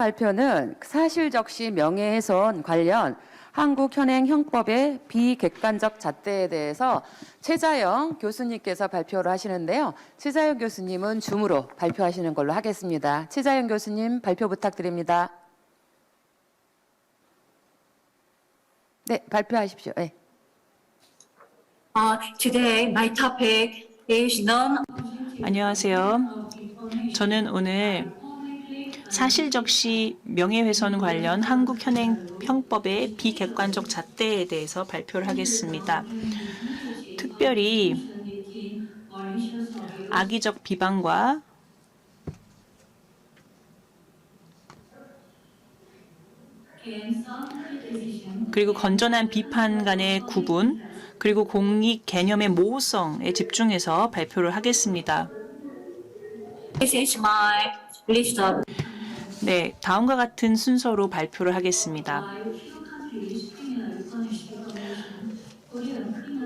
발표는 사실적시 명예훼손 관련 한국현행형법의 비객관적 잣대에 대해서 최자영 교수님께서 발표를 하시는데요. 최자영 교수님은 줌으로 발표하시는 걸로 하겠습니다. 최자영 교수님 발표 부탁드립니다. 네, 발표하십시오. 네. Uh, today, my topic is non 안녕하세요. 저는 오늘 사실적 시 명예훼손 관련 한국 현행 형법의 비객관적 잣대에 대해서 발표를 하겠습니다. 특별히 악의적 비방과 그리고 건전한 비판 간의 구분 그리고 공익 개념의 모호성에 집중해서 발표를 하겠습니다. 네, 다음과 같은 순서로 발표를 하겠습니다.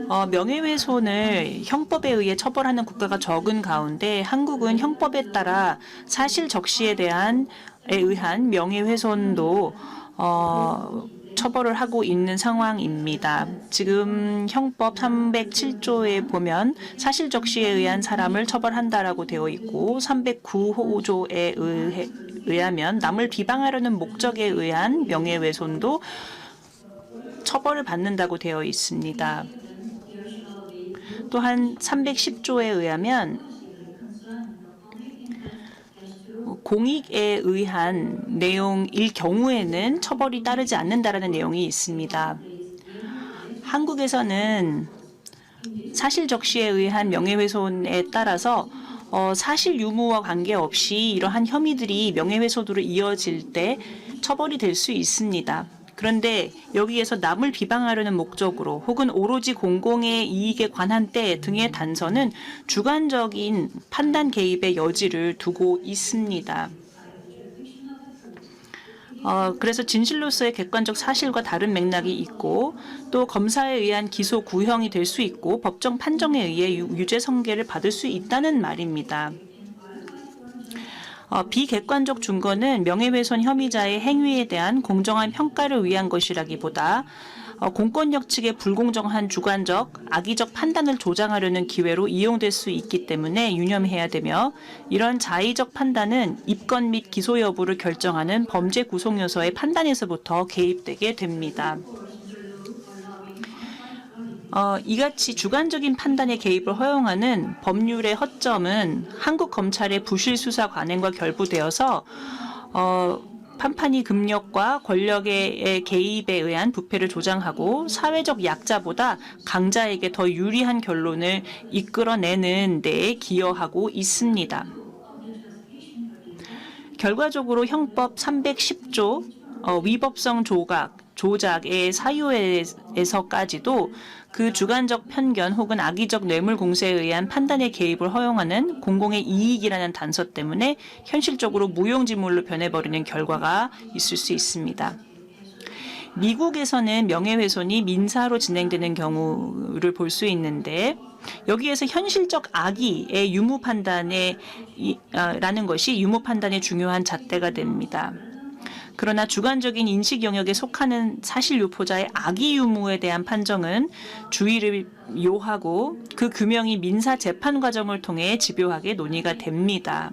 어, 명예훼손을 형법에 의해 처벌하는 국가가 적은 가운데 한국은 형법에 따라 사실 적시에 대한 에 의한 명예훼손도 어, 처벌을 하고 있는 상황입니다. 지금 형법 307조에 보면 사실 적시에 의한 사람을 처벌한다라고 되어 있고 309호조에 의해, 의하면 남을 비방하려는 목적에 의한 명예훼손도 처벌을 받는다고 되어 있습니다. 또한 310조에 의하면 공익에 의한 내용일 경우에는 처벌이 따르지 않는다라는 내용이 있습니다. 한국에서는 사실 적시에 의한 명예훼손에 따라서 어, 사실 유무와 관계없이 이러한 혐의들이 명예훼손으로 이어질 때 처벌이 될 수 있습니다. 그런데 여기에서 남을 비방하려는 목적으로 혹은 오로지 공공의 이익에 관한 때 등의 단서는 주관적인 판단 개입의 여지를 두고 있습니다. 어, 그래서 진실로서의 객관적 사실과 다른 맥락이 있고 또 검사에 의한 기소 구형이 될 수 있고 법정 판정에 의해 유- 유죄 선계를 받을 수 있다는 말입니다. 어, 비객관적 준거는 명예훼손 혐의자의 행위에 대한 공정한 평가를 위한 것이라기보다 어, 공권력 측의 불공정한 주관적, 악의적 판단을 조장하려는 기회로 이용될 수 있기 때문에 유념해야 되며 이런 자의적 판단은 입건 및 기소 여부를 결정하는 범죄 구속 요소의 판단에서부터 개입되게 됩니다. 어, 이같이 주관적인 판단의 개입을 허용하는 법률의 허점은 한국 검찰의 부실 수사 관행과 결부되어서 어, 판판이 금력과 권력의 개입에 의한 부패를 조장하고 사회적 약자보다 강자에게 더 유리한 결론을 이끌어내는 데에 기여하고 있습니다. 결과적으로 형법 310조 어, 위법성 조각, 조작의 사유에서까지도 그 주관적 편견 혹은 악의적 뇌물 공세에 의한 판단의 개입을 허용하는 공공의 이익이라는 단서 때문에 현실적으로 무용지물로 변해버리는 결과가 있을 수 있습니다. 미국에서는 명예훼손이 민사로 진행되는 경우를 볼 수 있는데 여기에서 현실적 악의의 유무 판단에 이- 아, 라는 것이 유무 판단의 중요한 잣대가 됩니다. 그러나 주관적인 인식 영역에 속하는 사실 유포자의 악의 유무에 대한 판정은 주의를 요하고 그 규명이 민사 재판 과정을 통해 집요하게 논의가 됩니다.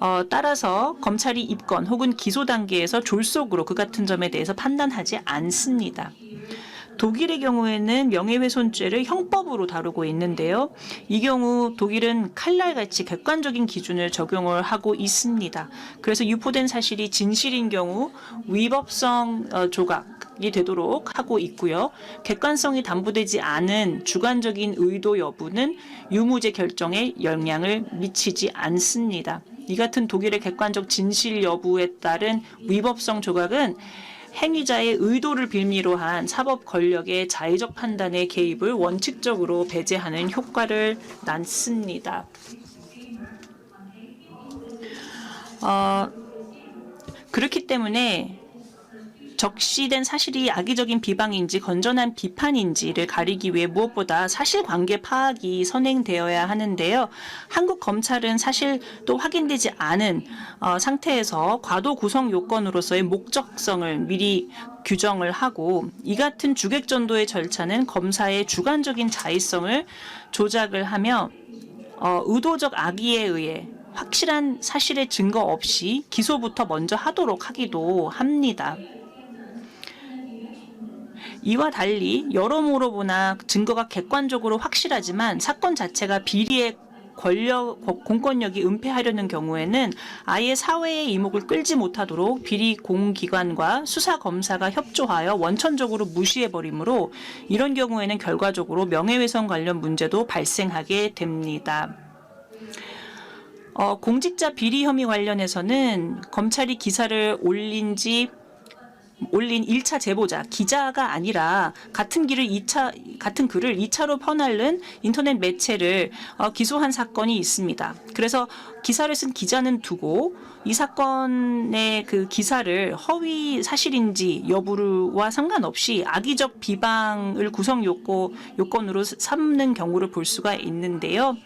어, 따라서 검찰이 입건 혹은 기소 단계에서 졸속으로 그 같은 점에 대해서 판단하지 않습니다. 독일의 경우에는 명예훼손죄를 형법으로 다루고 있는데요. 이 경우 독일은 칼날같이 객관적인 기준을 적용을 하고 있습니다. 그래서 유포된 사실이 진실인 경우 위법성 어, 조각이 되도록 하고 있고요. 객관성이 담보되지 않은 주관적인 의도 여부는 유무죄 결정에 영향을 미치지 않습니다. 이 같은 독일의 객관적 진실 여부에 따른 위법성 조각은 행위자의 의도를 빌미로 한 사법 권력의 자의적 판단의 개입을 원칙적으로 배제하는 효과를 낳습니다. 어, 그렇기 때문에 적시된 사실이 악의적인 비방인지 건전한 비판인지를 가리기 위해 무엇보다 사실관계 파악이 선행되어야 하는데요. 한국 검찰은 사실 또 확인되지 않은 어, 상태에서 과도 구성 요건으로서의 목적성을 미리 규정을 하고 이 같은 주객전도의 절차는 검사의 주관적인 자의성을 조작을 하며 어, 의도적 악의에 의해 확실한 사실의 증거 없이 기소부터 먼저 하도록 하기도 합니다. 이와 달리 여러모로 보나 증거가 객관적으로 확실하지만 사건 자체가 비리의 권력 공권력이 은폐하려는 경우에는 아예 사회의 이목을 끌지 못하도록 비리 공기관과 수사 검사가 협조하여 원천적으로 무시해 버리므로 이런 경우에는 결과적으로 명예훼손 관련 문제도 발생하게 됩니다. 어, 공직자 비리 혐의 관련해서는 검찰이 기사를 올린 지 올린 1차 제보자 기자가 아니라 같은 길을 2차 같은 글을 2차로 퍼날른 인터넷 매체를 어, 기소한 사건이 있습니다. 그래서 기사를 쓴 기자는 두고 이 사건의 그 기사를 허위 사실인지 여부와 상관없이 악의적 비방을 구성 요건, 요건으로 삼는 경우를 볼 수가 있는데요.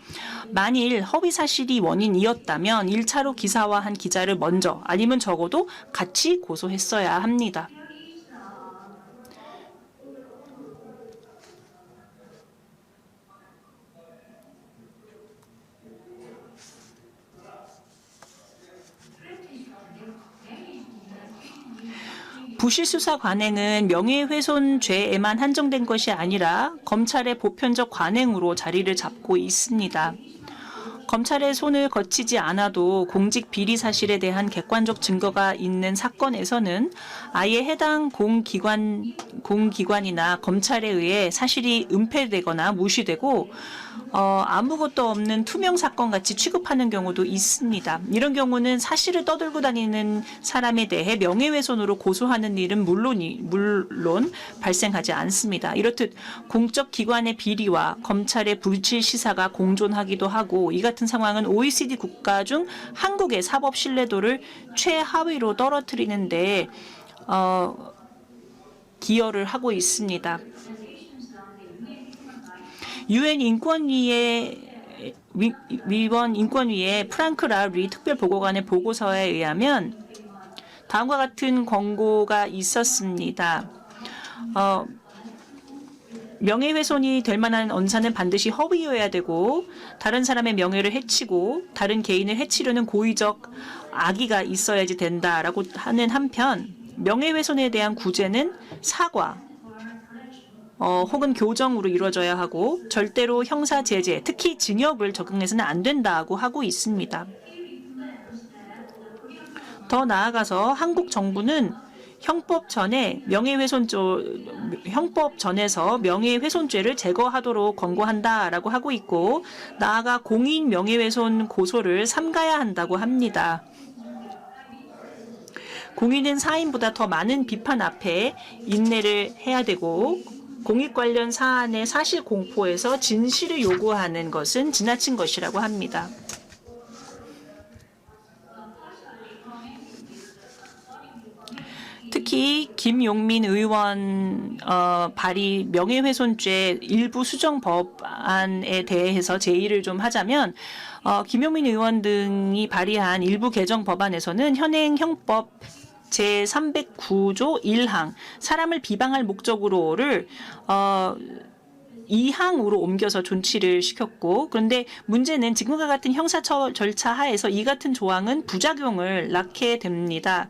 만일 허위 사실이 원인이었다면 1차로 기사화한 기자를 먼저 아니면 적어도 같이 고소했어야 합니다. 부실 수사 관행은 명예훼손죄에만 한정된 것이 아니라 검찰의 보편적 관행으로 자리를 잡고 있습니다. 검찰의 손을 거치지 않아도 공직 비리 사실에 대한 객관적 증거가 있는 사건에서는 아예 해당 공기관 공기관이나 검찰에 의해 사실이 은폐되거나 무시되고 어, 아무것도 없는 투명 사건 같이 취급하는 경우도 있습니다. 이런 경우는 사실을 떠들고 다니는 사람에 대해 명예훼손으로 고소하는 일은 물론이 물론 발생하지 않습니다. 이렇듯 공적 기관의 비리와 검찰의 불실 시사가 공존하기도 하고 이 같은 상황은 OECD 국가 중 한국의 사법 신뢰도를 최하위로 떨어뜨리는데 어, 기여를 하고 있습니다. 유엔 인권위의 위, 위원 인권위의 프랑크 라리 특별 보고관의 보고서에 의하면 다음과 같은 권고가 있었습니다. 어, 명예훼손이 될 만한 언사는 반드시 허위여야 되고 다른 사람의 명예를 해치고 다른 개인을 해치려는 고의적 악의가 있어야지 된다라고 하는 한편 명예훼손에 대한 구제는 사과, 어, 혹은 교정으로 이루어져야 하고 절대로 형사 제재, 특히 징역을 적용해서는 안 된다고 하고 있습니다. 더 나아가서 한국 정부는 형법 전에 명예훼손조 형법 전에서 명예훼손죄를 제거하도록 권고한다라고 하고 있고 나아가 공인 명예훼손 고소를 삼가야 한다고 합니다. 공인은 사인보다 더 많은 비판 앞에 인내를 해야 되고 공익 관련 사안의 사실 공포에서 진실을 요구하는 것은 지나친 것이라고 합니다. 특히 김용민 의원 어, 발의 명예훼손죄 일부 수정 법안에 대해서 제의를 좀 하자면 어, 김용민 의원 등이 발의한 일부 개정 법안에서는 현행 형법 제 309조 1항 사람을 비방할 목적으로를 어 2항으로 옮겨서 존치를 시켰고 그런데 문제는 지금과 같은 형사 처 절차 하에서 이 같은 조항은 부작용을 낳게 됩니다.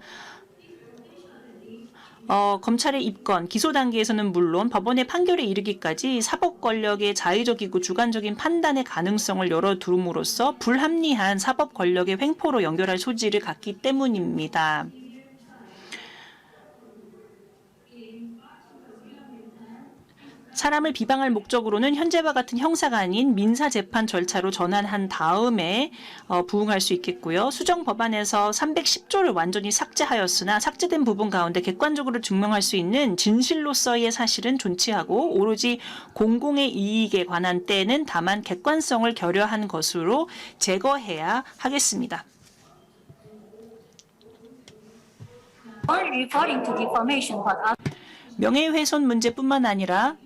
어, 검찰의 입건, 기소 단계에서는 물론 법원의 판결에 이르기까지 사법 권력의 자의적이고 주관적인 판단의 가능성을 열어두므로써 불합리한 사법 권력의 횡포로 연결할 소지를 갖기 때문입니다. 사람을 비방할 목적으로는 현재와 같은 형사가 아닌 민사 재판 절차로 전환한 다음에 어, 부응할 수 있겠고요. 수정 법안에서 310조를 완전히 삭제하였으나 삭제된 부분 가운데 객관적으로 증명할 수 있는 진실로서의 사실은 존치하고 오로지 공공의 이익에 관한 때는 다만 객관성을 결여한 것으로 제거해야 하겠습니다. 명예훼손 문제뿐만 아니라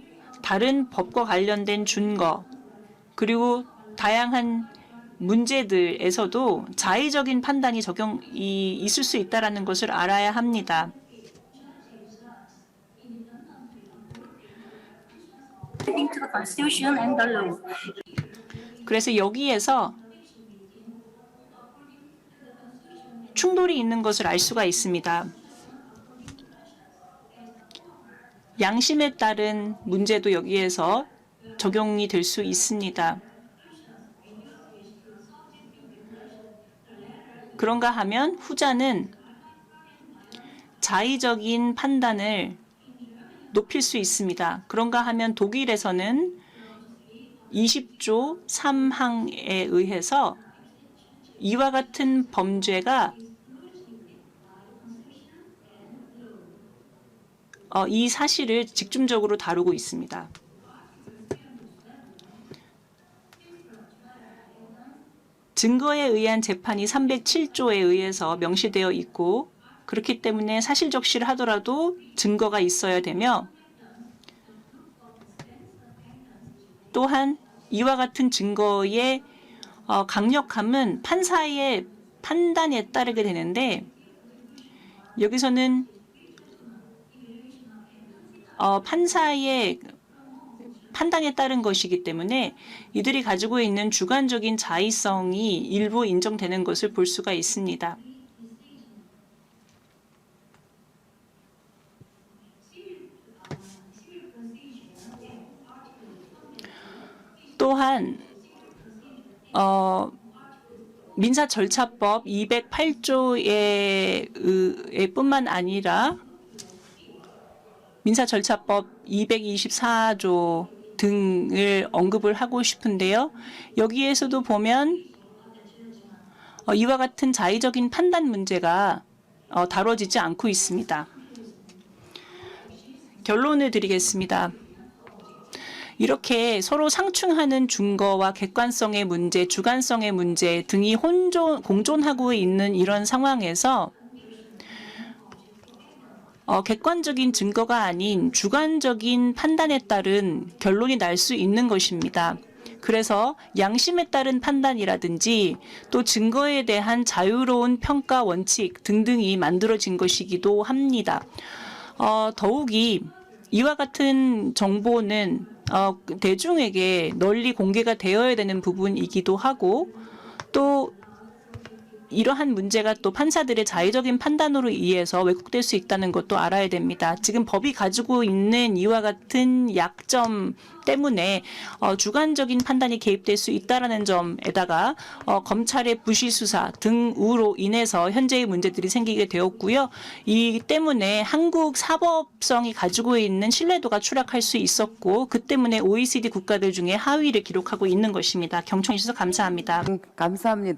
다른 법과 관련된 준거 그리고 다양한 문제들에서도 자의적인 판단이 적용이 있을 수 있다라는 것을 알아야 합니다. 그래서 여기에서 충돌이 있는 것을 알 수가 있습니다. 양심에 따른 문제도 여기에서 적용이 될 수 있습니다. 그런가 하면 후자는 자의적인 판단을 높일 수 있습니다. 그런가 하면 독일에서는 20조 3항에 의해서 이와 같은 범죄가 어, 이 사실을 직접적으로 다루고 있습니다. 증거에 의한 재판이 307조에 의해서 명시되어 있고 그렇기 때문에 사실적시를 하더라도 증거가 있어야 되며 또한 이와 같은 증거의 어, 강력함은 판사의 판단에 따르게 되는데 여기서는 어, 판사의 판단에 따른 것이기 때문에 이들이 가지고 있는 주관적인 자의성이 일부 인정되는 것을 볼 수가 있습니다. 또한 어, 민사 절차법 208조에 뿐만 아니라 민사 절차법 224조 등을 언급을 하고 싶은데요. 여기에서도 보면 어, 이와 같은 자의적인 판단 문제가 어, 다뤄지지 않고 있습니다. 결론을 드리겠습니다. 이렇게 서로 상충하는 준거와 객관성의 문제, 주관성의 문제 등이 혼존, 공존하고 있는 이런 상황에서 어, 객관적인 증거가 아닌 주관적인 판단에 따른 결론이 날 수 있는 것입니다. 그래서 양심에 따른 판단이라든지 또 증거에 대한 자유로운 평가 원칙 등등이 만들어진 것이기도 합니다. 어, 더욱이 이와 같은 정보는 어, 대중에게 널리 공개가 되어야 되는 부분이기도 하고 또 이러한 문제가 또 판사들의 자의적인 판단으로 의해서 왜곡될 수 있다는 것도 알아야 됩니다. 지금 법이 가지고 있는 이와 같은 약점 때문에 어, 주관적인 판단이 개입될 수 있다라는 점에다가 어, 검찰의 부실 수사 등으로 인해서 현재의 문제들이 생기게 되었고요. 이 때문에 한국 사법성이 가지고 있는 신뢰도가 추락할 수 있었고 그 때문에 OECD 국가들 중에 하위를 기록하고 있는 것입니다. 경청해 주셔서 감사합니다. 음, 감사합니다.